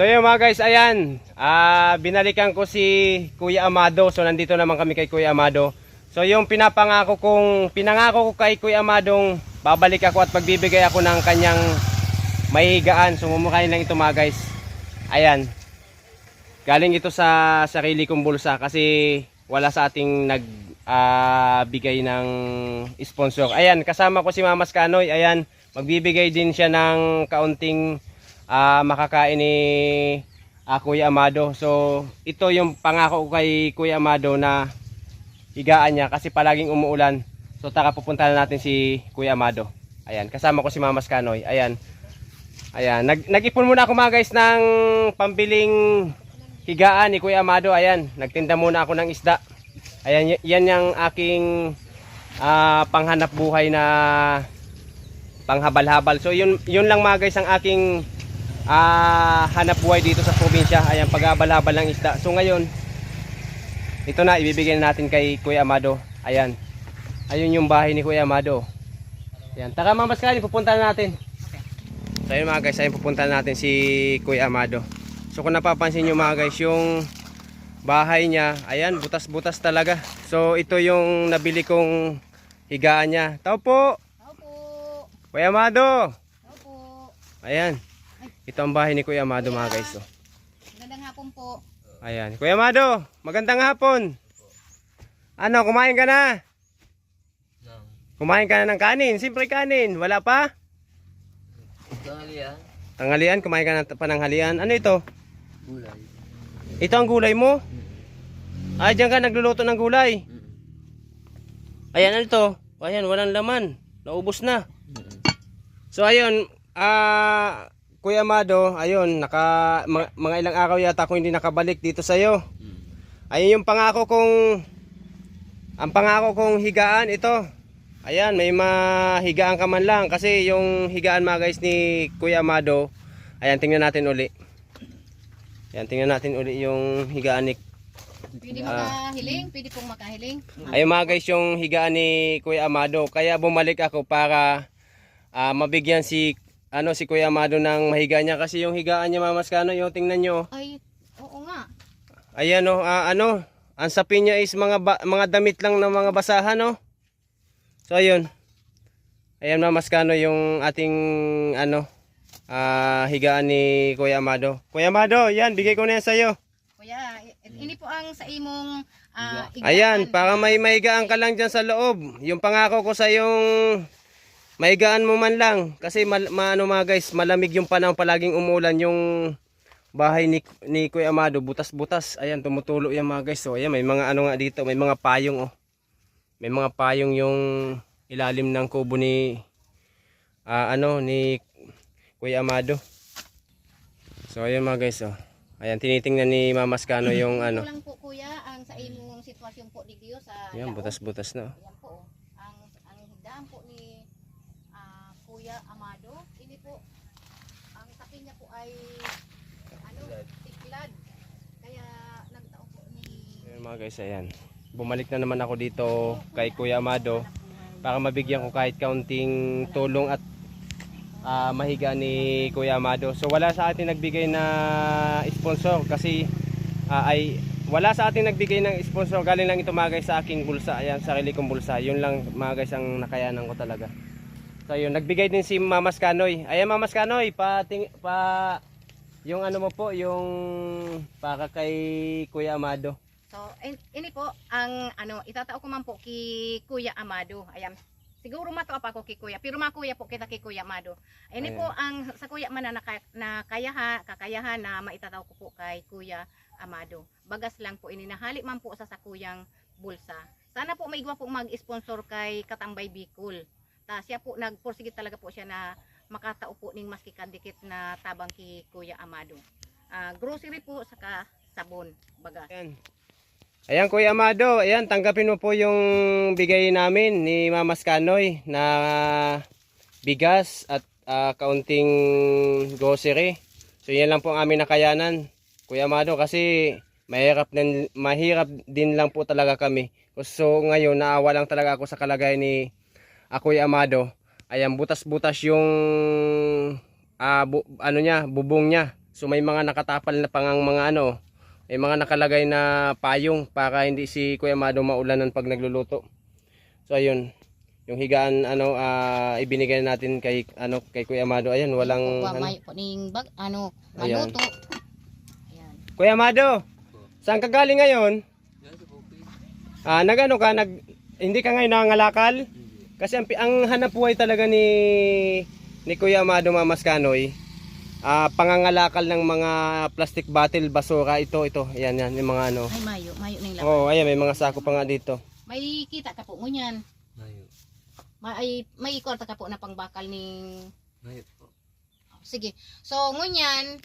So yun mga guys, ayan. Ah, binalikan ko si Kuya Amado. So nandito naman kami kay Kuya Amado. So yung pinapangako kong pinangako ko kay Kuya Amadong babalik ako at pagbibigay ako ng kanyang mahigaan. So mumukhain lang ito mga guys. Ayan. Galing ito sa sarili kong bulsa kasi wala sa ating nag ah, bigay ng sponsor. Ayan, kasama ko si Mamas Kanoy. Ayan, magbibigay din siya ng kaunting ah, makakain ni ah, Kuya Amado. So, ito yung pangako ko kay Kuya Amado na higaan niya kasi palaging umuulan. So, taka pupuntahan natin si Kuya Amado. Ayan, kasama ko si Mamas Kanoy. Ayan. Ayan, nag nag-ipon muna ako mga guys ng pambiling higaan ni Kuya Amado. Ayan, nagtinda muna ako ng isda. Ayan, yan yung aking ah, panghanap buhay na panghabal-habal. So yun yun lang mga guys ang aking ah, hanap buhay dito sa probinsya. Ayan, paghabal-habal ng isda. So ngayon, ito na ibibigay na natin kay Kuya Amado. Ayan. Ayun yung bahay ni Kuya Amado. Ayan, taka mga baskali, pupunta na natin. So ayun mga guys, ayun pupunta natin si Kuya Amado. So kung napapansin nyo mga guys, yung bahay niya, ayan, butas-butas talaga. So ito yung nabili kong higaan niya. Tao po, Opo. Kuya Amado. Opo. Ayan. Ito ang bahay ni Kuya Amado mga guys. Oh. Magandang hapon po. Ayan. Kuya Amado, magandang hapon. Ano, kumain ka na? Kumain ka na ng kanin? Siyempre kanin. Wala pa? Dahlia, Tanghalian, kumain ka na ng pananghalian. Ano ito? gulay. Ito ang gulay mo? Ay, diyan ka nagluluto ng gulay. Ayan, ano ito? Ayan, walang laman. Naubos na. So, ayun. Ah, Kuya Amado, ayun, naka, mga, mga ilang araw yata ako hindi nakabalik dito sa'yo. Ayun yung pangako kong, ang pangako kong higaan, ito. Ayan, may mahigaan ka man lang. Kasi yung higaan mga guys ni Kuya Amado, ayan, tingnan natin uli. Ayan, tingnan natin uli yung higaan ni Pwede Ah. makahiling? Pwede pong makahiling? Ayun mga guys yung higaan ni Kuya Amado. Kaya bumalik ako para ah, mabigyan si ano si Kuya Amado ng mahiga niya kasi yung higaan niya mamaskano yung tingnan nyo. Ay, oo nga. Ayan oh, ah, ano, ang sapi niya is mga ba- mga damit lang ng mga basahan no. So ayun. Ayan mamaskano yung ating ano ah, higaan ni Kuya Amado. Kuya Amado, yan bigay ko na yan sa iyo. Kuya, ini po ang sa imong ah, igaan. Ayan, para may maigaan ka lang dyan sa loob. Yung pangako ko sa yung maigaan mo man lang. Kasi mal, maano mga guys, malamig yung panahon palaging umulan yung bahay ni, ni Kuya Amado. Butas-butas. Ayan, tumutulo yan mga guys. So, ayan, may mga ano nga dito. May mga payong oh. May mga payong yung ilalim ng kubo ni ah, ano ni Kuya Amado. So, ayan mga guys oh. Ayan, tinitingnan ni Mama Scano yung ano. Lang po kuya ang sa imong sitwasyon po digyo sa Ayan, laot. butas-butas na. oh. Ayan po. oh. Ang ang higdaan po ni ah, Kuya Amado, ini po ang sakin niya po ay ano, tiklad. Kaya nagtao po ni Ayan mga guys, ayan. Bumalik na naman ako dito kay Kuya Amado para mabigyan ko kahit kaunting tulong at ah, mahiga ni Kuya Amado. So wala sa atin nagbigay na sponsor kasi ah, ay wala sa atin nagbigay ng sponsor. Galing lang ito mga guys sa aking bulsa. Ayan, sarili kong bulsa. Yun lang mga guys ang nakayanan ko talaga. So yun, nagbigay din si Mamas Kanoy. Ayan Mamas Kanoy, pa, ting, pa yung ano mo po, yung para kay Kuya Amado. So, in- ini po ang ano itatao ko man po ki Kuya Amado. Ayan. Siguro mato pa ko ki Kuya, pero makuya po kita ki Kuya Amado. Ini Ayan. po ang sa Kuya man na, na kayaha, kakayahan na maitatao ko po kay Kuya Amado. Bagas lang po ini nahali man po sa sakuyang bulsa. Sana po maigwa po mag-sponsor kay Katambay Bicol. Ta siya po nagporsige talaga po siya na makatao po ning maski kandikit na tabang ki Kuya Amado. Ah, grocery po saka sabon, bagas. Ayan. Ayan Kuya Amado, ayan tanggapin mo po yung bigay namin ni Mama Scanoy na bigas at ah, kaunting grocery. So yan lang po ang aming nakayanan. Kuya Amado kasi mahirap din, mahirap din lang po talaga kami. So ngayon naawa lang talaga ako sa kalagayan ni Kuya Amado. Ayan butas-butas yung ah, bu- ano niya, bubong niya. So may mga nakatapal na pangang mga ano, may mga nakalagay na payong para hindi si Kuya Amado maulanan pag nagluluto. So ayun, yung higaan ano ah, ibinigay natin kay ano kay Kuya Amado. Ayan, walang ano. may po ning bag ano Ayan. maluto. Ayan. Kuya Amado, saan ka galing ngayon? Ah, nagano ka nag hindi ka ngayon nangangalakal? Kasi ang, ang hanap buhay talaga ni ni Kuya Amado Mamas Kanoy, ah pangangalakal ng mga plastic bottle, basura ito, ito. Ayan yan, yung mga ano. Ay mayo, mayo ning lang. Oh, ayan may mga sako pa nga dito. May kita ka po ngunyan. Mayo. May may ikot ka po na pangbakal ning Mayo po. Sige. So, ngunyan,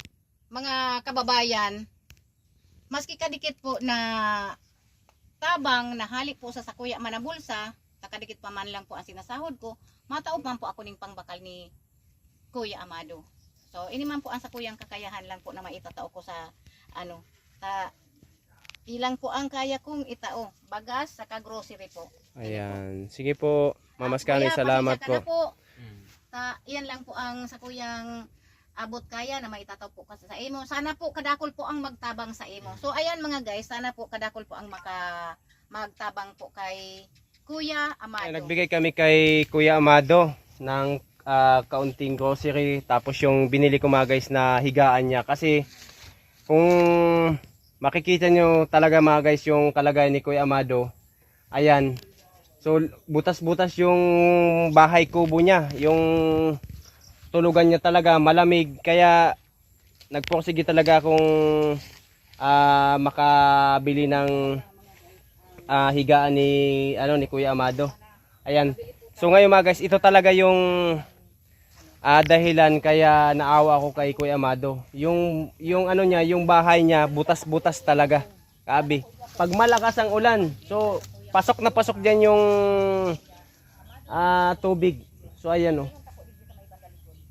mga kababayan, maski kadikit po na tabang nahalik po sa sakuya manabulsa, kakadikit pa man lang po ang sinasahod ko, mataob man po ako ning pangbakal ni Kuya Amado. So, ini man po ang sakuyang kakayahan lang po na maitatao ko sa ano, sa ilang po ang kaya kong itao, bagas saka grocery po. Ayan. Sige po, kuya, salamat po. po. Mm. Ta, iyan lang po ang sa kuyang abot kaya na maitataw po kasi sa imo. Sana po kadakol po ang magtabang sa imo. So ayan mga guys, sana po kadakol po ang maka magtabang po kay Kuya Amado. Ay, nagbigay kami kay Kuya Amado ng ah, kaunting grocery tapos yung binili ko mga guys na higaan niya. Kasi kung makikita nyo talaga mga guys yung kalagayan ni Kuya Amado ayan. So butas-butas yung bahay kubo niya. Yung tulugan niya talaga malamig. Kaya nagporsige talaga kung ah, makabili ng ah, higaan ni ano ni Kuya Amado. Ayan. So ngayon mga guys, ito talaga yung ah, dahilan kaya naawa ako kay Kuya Amado. Yung yung ano niya, yung bahay niya butas-butas talaga. Kabi. Pag malakas ang ulan, so pasok na pasok diyan yung ah, tubig. So ayan oh.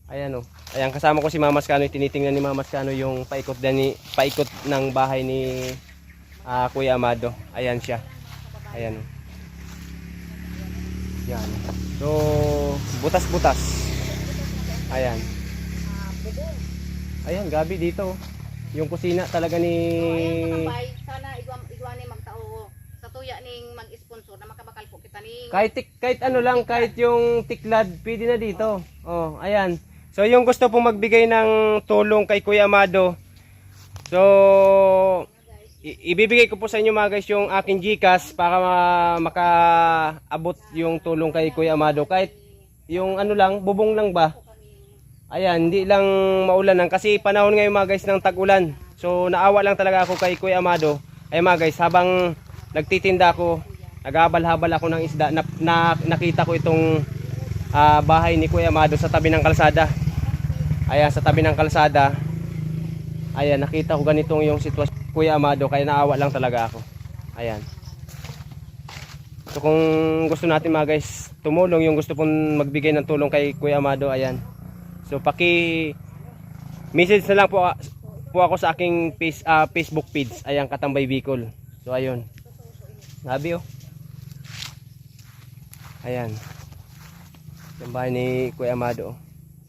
Ayan oh. Ayan kasama ko si Mamas Kano, tinitingnan ni Mamas Kano yung paikot ni paikot ng bahay ni ah, Kuya Amado. Ayan siya. Ayan. Yan. So, butas-butas. Ayan. Ayan, gabi dito. Yung kusina talaga ni... So, ayan sana igwa igwa ni magtao sa tuya ning mag-sponsor na makabakal po kita ning Kahit, kahit ano lang, kahit yung tiklad, pwede na dito. Oh, ayan. So, yung gusto pong magbigay ng tulong kay Kuya Amado. So, ibibigay ko po sa inyo mga guys yung aking Gcash para ma- makaabot yung tulong kay Kuya Amado. Kahit yung ano lang, bubong lang ba? Ayan, hindi lang maulanan kasi panahon ngayon mga guys ng tag-ulan. So naawa lang talaga ako kay Kuya Amado. Ay mga guys, habang nagtitinda ako, naghabal-habal ako ng isda, na, na- nakita ko itong ah, bahay ni Kuya Amado sa tabi ng kalsada. Ayan, sa tabi ng kalsada. Ayan, nakita ko ganitong yung sitwasyon Kuya Amado, kaya naawa lang talaga ako. Ayan. So kung gusto natin mga guys tumulong, yung gusto pong magbigay ng tulong kay Kuya Amado, ayan. So paki message na lang po, po ako sa aking face, ah, Facebook page. Ayan, Katambay Bicol. So ayun. Sabi oh. Ayan. Yung ni Kuya Amado. oh.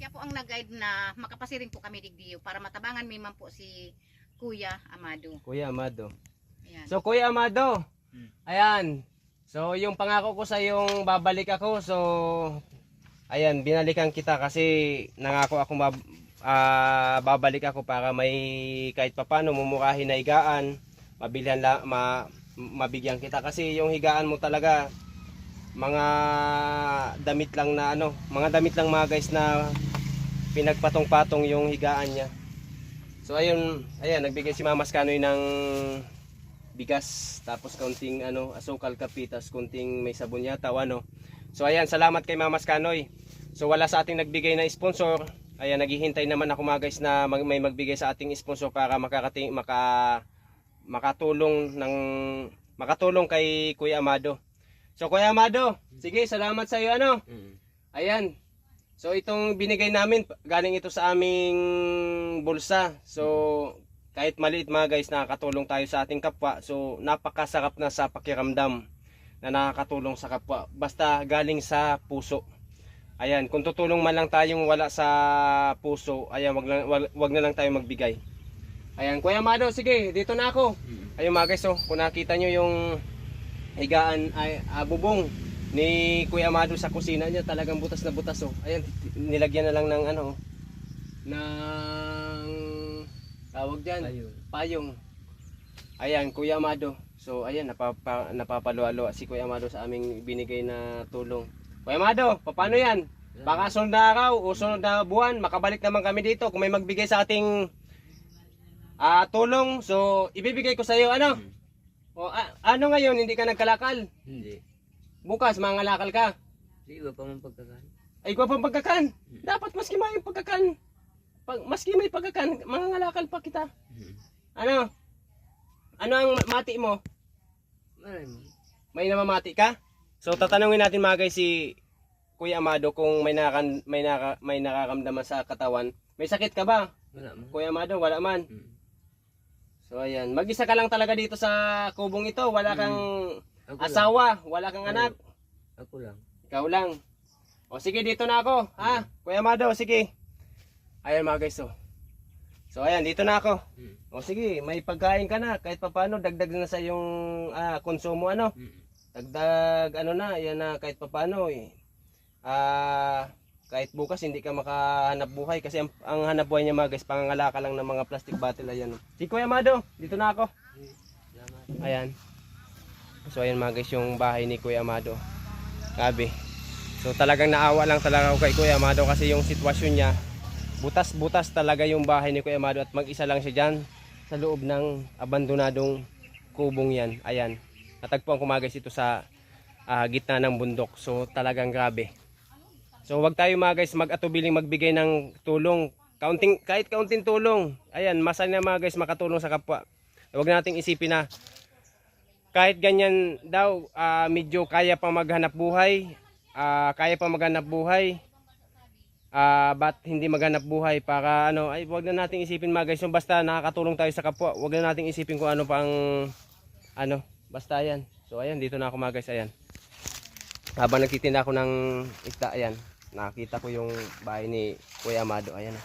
Siya po ang nag-guide na makapasiring po kami digdiyo para matabangan may man po si Kuya Amado. Kuya Amado. Ayan. So Kuya Amado. Hmm. Ayan. So yung pangako ko sa yung babalik ako. So ayan, binalikan kita kasi nangako ako mab- ah, babalik ako para may kahit papano mumurahin na higaan. Mabilhan la, ma, mabigyan kita kasi yung higaan mo talaga mga damit lang na ano, mga damit lang mga guys na pinagpatong-patong yung higaan niya. So ayun, ayan, nagbigay si Mama Skanoy ng bigas, tapos kaunting ano, asukal kapitas, kunting may sabon yata ano. So ayan, salamat kay Mama Skanoy. So wala sa ating nagbigay na sponsor. Ayan, naghihintay naman ako mga guys na mag- may magbigay sa ating sponsor para makarating maka makatulong ng makatulong kay Kuya Amado. So Kuya Amado, sige, salamat sa iyo ano. Mm. Ayan. So itong binigay namin galing ito sa aming bulsa. So kahit maliit mga guys nakakatulong tayo sa ating kapwa. So napakasarap na sa pakiramdam na nakakatulong sa kapwa. Basta galing sa puso. Ayan, kung tutulong man lang tayong wala sa puso, ayan, wag, lang, wag, wag na lang tayo magbigay. Ayan, Kuya Amado, sige, dito na ako. Ayun mga guys, oh, kung nakita nyo yung higaan ay ah, bubong ni Kuya Amado sa kusina niya, talagang butas na butas oh. Ayan, nilagyan na lang ng ano, oh, ng tawag diyan, Ayun. payong. Ayan, Kuya Amado. So, ayan, napapa, napapalo-alo si Kuya Amado sa aming binigay na tulong. Kuya Amado, paano yan? Baka sunod na araw o sunod na buwan, makabalik naman kami dito kung may magbigay sa ating ah tulong. So, ibibigay ko sa iyo, ano? O, a- ano ngayon, hindi ka nagkalakal? Hindi. Bukas, mangalakal ka. Di ba pa man pagkakan? Ay, ikaw pang pagkakan. Dapat maski may pagkakan. Pag, maski may pagkakan, mangangalakal pa kita. Ano? Ano ang mati mo? Maray mo. May namamati ka? So tatanungin natin mga guys si Kuya Amado kung may nakan may naka, may nakakamdaman sa katawan. May sakit ka ba? Wala mo. Kuya Amado, wala man. Hmm. So ayan, mag-isa ka lang talaga dito sa kubong ito. Wala kang Ako lang. asawa, wala kang anak. Ako lang. Ikaw lang. O sige, dito na ako. Ha? Kuya Amado, sige. Ayan mga guys, oh. So ayan, dito na ako. Hmm. O sige, may pagkain ka na. Kahit papaano, dagdag na sa yung ah, konsumo ano. Hmm. Dagdag ano na, yan na kahit papaano eh. Ah, kahit bukas hindi ka makahanap buhay kasi ang, ang hanap buhay niya mga guys, pangangalaka lang ng mga plastic bottle ayan. oh. Si Kuya Amado, dito na ako. Salamat. Ayan. So ayan mga guys yung bahay ni Kuya Amado. Grabe. So talagang naawa lang talaga ako kay Kuya Amado kasi yung sitwasyon niya butas-butas talaga yung bahay ni Kuya Amado at mag-isa lang siya dyan sa loob ng abandonadong kubong yan. Ayan. Natagpuan ko mga guys ito sa ah, gitna ng bundok. So talagang grabe. So wag tayo mga guys mag-atubiling magbigay ng tulong. Kaunting, kahit kaunting tulong. Ayan, masaya na mga guys makatulong sa kapwa. Huwag nating isipin na kahit ganyan daw, ah, medyo kaya pa maghanap buhay, ah, kaya pa maghanap buhay, ah, ba't hindi maghanap buhay para ano, ay wag na nating isipin mga guys, yung basta nakakatulong tayo sa kapwa, wag na nating isipin kung ano pang, ano, basta yan. So ayan, dito na ako mga guys, ayan. Habang nagtitinda ako ng isda, ayan, nakita ko yung bahay ni Kuya Amado, ayan.